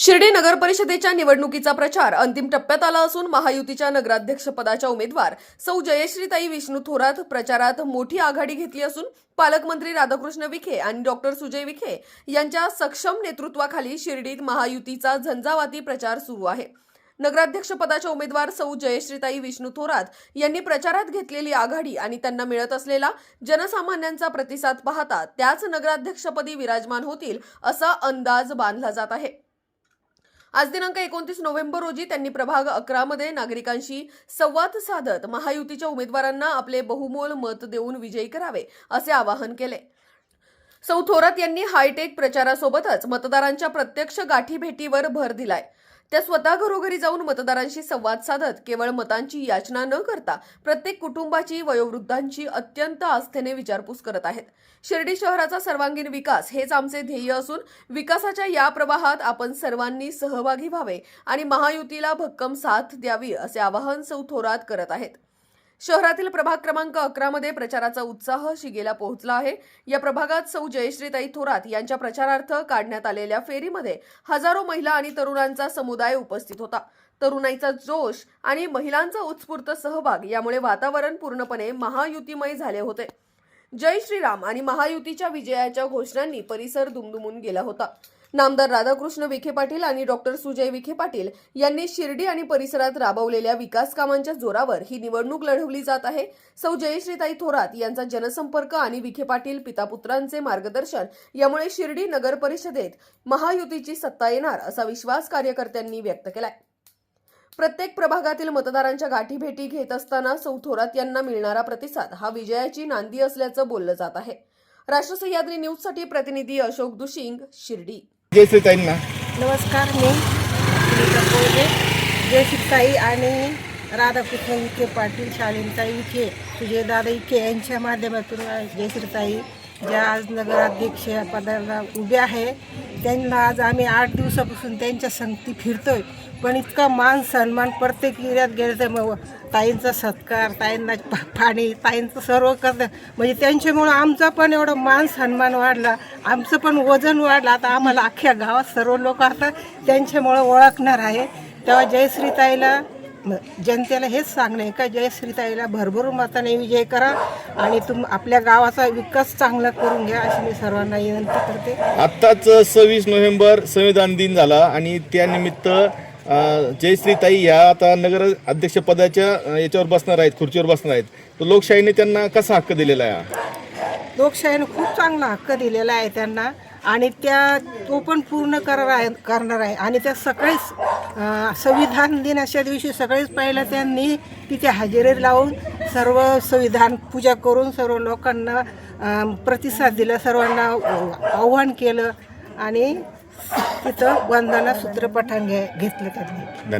शिर्डी नगर परिषदेच्या निवडणुकीचा प्रचार अंतिम टप्प्यात आला असून महायुतीच्या नगराध्यक्षपदाच्या उमेदवार सौ जयश्रीताई विष्णू थोरात प्रचारात मोठी आघाडी घेतली असून पालकमंत्री राधाकृष्ण विखे आणि डॉक्टर सुजय विखे यांच्या सक्षम नेतृत्वाखाली शिर्डीत महायुतीचा झंझावाती प्रचार सुरू आहे. नगराध्यक्षपदाच्या उमेदवार सौ जयश्रीताई विष्णू थोरात यांनी प्रचारात घेतलेली आघाडी आणि त्यांना मिळत असलेला जनसामान्यांचा प्रतिसाद पाहता त्याच नगराध्यक्षपदी विराजमान होतील असा अंदाज बांधला जात आहे. आज दिनांक एकोणतीस नोव्हेंबर रोजी त्यांनी प्रभाग अकरामध्ये नागरिकांशी संवाद साधत महायुतीच्या उमेदवारांना आपले बहुमोल मत देऊन विजयी करावे असे आवाहन केले. सौ थोरात यांनी हायटेक प्रचारासोबतच मतदारांच्या प्रत्यक्ष गाठीभेटीवर भर दिलाय. त्या स्वतः घरोघरी जाऊन मतदारांशी संवाद साधत केवळ मतांची याचना न करता प्रत्येक कुटुंबाची वयोवृद्धांची अत्यंत आस्थेने विचारपूस करत आहेत. शिर्डी शहराचा सर्वांगीण विकास हेच आमचे ध्येय असून विकासाच्या या प्रवाहात आपण सर्वांनी सहभागी व्हावे आणि महायुतीला भक्कम साथ द्यावी असे आवाहन सौ थोरात करत आहेत. शहरातील प्रभाग क्रमांक अकरा मध्ये प्रचाराचा उत्साह शिगेला पोहोचला आहे. या प्रभागात सौ जयश्रीताई थोरात यांच्या प्रचारार्थ काढण्यात आलेल्या फेरीमध्ये हजारो महिला आणि तरुणांचा समुदाय उपस्थित होता. तरुणाईचा जोश आणि महिलांचा उत्स्फूर्त सहभाग यामुळे वातावरण पूर्णपणे महायुतीमय झाले होते. जय श्रीराम आणि महायुतीच्या विजयाच्या घोषणांनी परिसर दुमदुमून गेला होता. नामदार राधाकृष्ण विखे पाटील आणि डॉक्टर सुजय विखे पाटील यांनी शिर्डी आणि परिसरात राबवलेल्या विकास कामांच्या जोरावर ही निवडणूक लढवली जात आहे. सौ जयश्रीताई थोरात यांचा जनसंपर्क आणि विखे पाटील पितापुत्रांचे मार्गदर्शन यामुळे शिर्डी नगर परिषदेत महायुतीची सत्ता येणार असा विश्वास कार्यकर्त्यांनी व्यक्त केलाय. प्रत्येक प्रभागातील मतदारांच्या गाठीभेटी घेत असताना सौ थोरात यांना मिळणारा प्रतिसाद हा विजयाची नांदी असल्याचं बोललं जात आहे. राष्ट्रसह्याद्री न्यूजसाठी प्रतिनिधी अशोक दुशिंग शिर्डी. जयश्रीताईंना नमस्कार मी. सुनीता कोल्हे जयश्रीताई आणि राधाकृष्ण विखे पाटील शालीनताई विखे सुजयदादा विखे यांच्या माध्यमातून जयश्रीताई ज्या आज नगराध्यक्ष पदाला उभ्या आहे. त्यांना आज आम्ही आठ दिवसापासून त्यांच्या संगती फिरतोय. पण इतका मान सन्मान प्रत्येक एरियात गेलं तर मग ताईंचा सत्कार ताईंना पा- पाणी ताईंचं सर्व करतं म्हणजे त्यांच्यामुळं आमचा पण एवढा मान सन्मान वाढला. आमचं पण वजन वाढलं. आता आम्हाला अख्ख्या गावात सर्व लोक आता त्यांच्यामुळं ओळखणार आहे. तेव्हा जयश्रीताईला जनतेला हेच सांगणं आहे का जयश्रीताईला भरभरून मताने विजय करा आणि तुम आपल्या गावाचा विकास चांगला करून घ्या अशी मी सर्वांना विनंती करते. आत्ताच सव्वीस नोव्हेंबर संविधान दिन झाला आणि त्यानिमित्त जयश्रीताई ह्या आता नगर अध्यक्षपदाच्या याच्यावर बसणार आहेत खुर्चीवर बसणार आहेत. तर लोकशाहीने त्यांना कसा हक्क दिलेला आहे? लोकशाहीने खूप चांगला हक्क दिलेला आहे त्यांना. आणि त्या तो पण पूर्ण करणार आहे करणार आहे. आणि त्या सकाळीच संविधान दिनाच्या दिवशी सकाळीच पहिलं त्यांनी तिथे हजेरी लावून सर्व संविधान पूजा करून सर्व लोकांना प्रतिसाद दिला सर्वांना आव्हान केलं आणि तिथं वंदना सूत्रपठान घे घेतलं त्यांनी. धन्यवाद